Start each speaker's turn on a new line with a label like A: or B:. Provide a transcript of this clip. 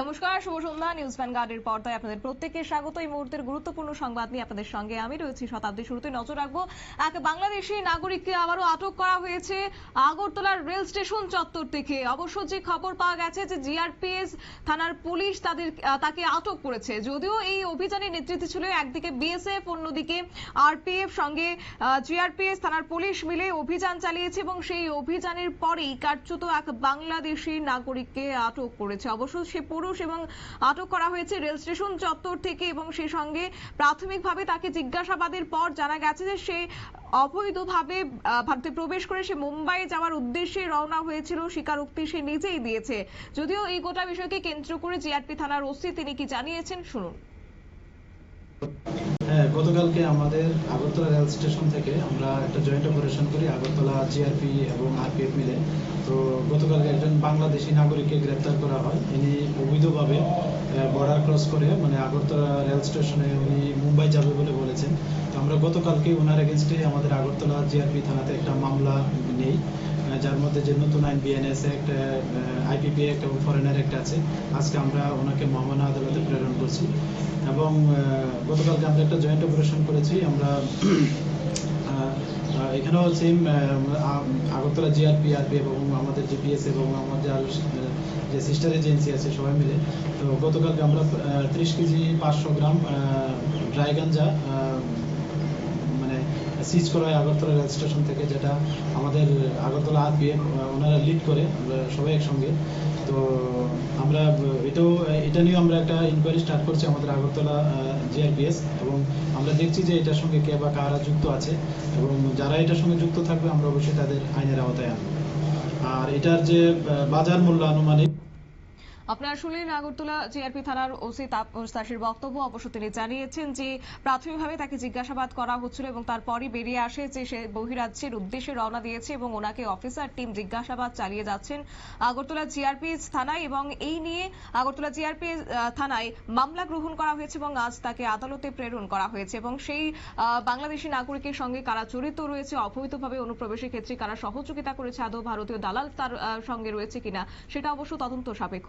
A: নমস্কার, শুভ সন্ধ্যা নিউজ ভ্যানগার্ডের পর্দায় আপনাদের প্রত্যেককে স্বাগত। এই মুহূর্তের গুরুত্বপূর্ণ সংবাদ নিয়ে আপনাদের সঙ্গে আমি রয়েছি শতাব্দী শুরুতে। নজর রাখব এক বাংলাদেশি নাগরিককে আবারও আটক করা হয়েছে আগরতলার রেল স্টেশন চত্বর থেকে। অবশ্য যে খবর পাওয়া গেছে যে জিআরপিএস থানার পুলিশ তাদের তাকে আটক করেছে। যদিও এই অভিযানের নেতৃত্বে ছিল একদিকে বিএসএফ, অন্যদিকে আরপিএফ সঙ্গে জিআরপিএস থানার পুলিশ মিলে অভিযান চালিয়েছে এবং সেই অভিযানের পরেই কার্যত এক বাংলাদেশি নাগরিককে আটক করেছে। অবশ্য সে পুরুষ এবং আটক করা হয়েছে রেল স্টেশন চত্বর থেকে এবং সেই সঙ্গে প্রাথমিকভাবে তাকে জিজ্ঞাসাবাদের পর জানা গেছে যে সে অবৈধভাবে ভারতে প্রবেশ করে সে মুম্বাই যাওয়ার উদ্দেশ্যে রওনা হয়েছিল। স্বীকারোক্তি সে নিজেই দিয়েছে। যদিও এই গোটা বিষয়কে কেন্দ্র করে জিআরপি থানার ওসি তিনি কি জানিয়েছেন শুনুন।
B: হ্যাঁ গতকালকে আমাদের আগরতলা রেল স্টেশন থেকে আমরা একটা জয়েন্ট অপারেশন করি, আগরতলা জিআরপি এবং আরপিএফ মিলে। তো গতকালকে বাংলাদেশি নাগরিককে গ্রেপ্তার করা হয়। ইনি অবৈধভাবে বর্ডার ক্রস করে মানে আগরতলা রেল স্টেশনে উনি মুম্বাই যাবে বলে বলেছেন। তো আমরা গতকালকে ওনার এগেনস্টে আমাদের আগরতলা জিআরপি থানাতে একটা মামলা নেই যার মধ্যে যে নতুন আইন বিএনএস অ্যাক্ট আইপিপি অ্যাক্ট এবং ফরেনার অ্যাক্ট আছে। আজকে আমরা ওনাকে মহামানা আদালতে প্রেরণ করছি। এবং গতকালকে আমরা একটা জয়েন্ট অপারেশন করেছি। আমরা এখানেও সেম আগরতলা জিআরপি আরপি এবং আমাদের জিপিএস এবং আমাদের যে সিস্টার এজেন্সি আছে সবাই মিলে, তো গতকালকে আমরা ত্রিশ কেজি পাঁচশো গ্রাম ড্রাই গাঞ্জা মানে সিজ করা হয় আগরতলা রেল স্টেশন থেকে, যেটা আমাদের আগরতলা আরপিএফ ওনারা লিড করে, আমরা সবাই একসঙ্গে। তো আমরা, এটাও, এটা নিয়েও আমরা একটা ইনকোয়ারি স্টার্ট করছি আমাদের আগরতলা জিআরপিএস এবং আমরা দেখছি যে এটার সঙ্গে কে বা কারা যুক্ত আছে এবং যারা এটার সঙ্গে যুক্ত থাকবে, আমরা অবশ্যই তাদের আইনের আওতায় আনব। আর এটার যে বাজার মূল্য আনুমানিক
A: আপনারা শুনলেন আগরতলা জিআরপি থানার ওসি তাপস দাসের বক্তব্য। অবশ্য তিনি জানিয়েছেন যে প্রাথমিকভাবে তাকে জিজ্ঞাসাবাদ করা হচ্ছিল এবং তারপরই বেরিয়ে আসে যে সে বহিরাজ্যের উদ্দেশ্যে রওনা দিয়েছে এবং ওনাকে অফিসার টিম জিজ্ঞাসাবাদ চালিয়ে যাচ্ছেন আগরতলা জিআরপি থানায় এবং এই নিয়ে আগরতলা জিআরপি থানায় মামলা গ্রহণ করা হয়েছে এবং আজ তাকে আদালতে প্রেরণ করা হয়েছে এবং সেই বাংলাদেশি নাগরিকের সঙ্গে কারা জড়িত রয়েছে, অবৈধভাবে অনুপ্রবেশের ক্ষেত্রে কারা সহযোগিতা করেছে, আদৌ ভারতীয় দালাল তার সঙ্গে রয়েছে কিনা, সেটা অবশ্য তদন্ত সাপেক্ষ।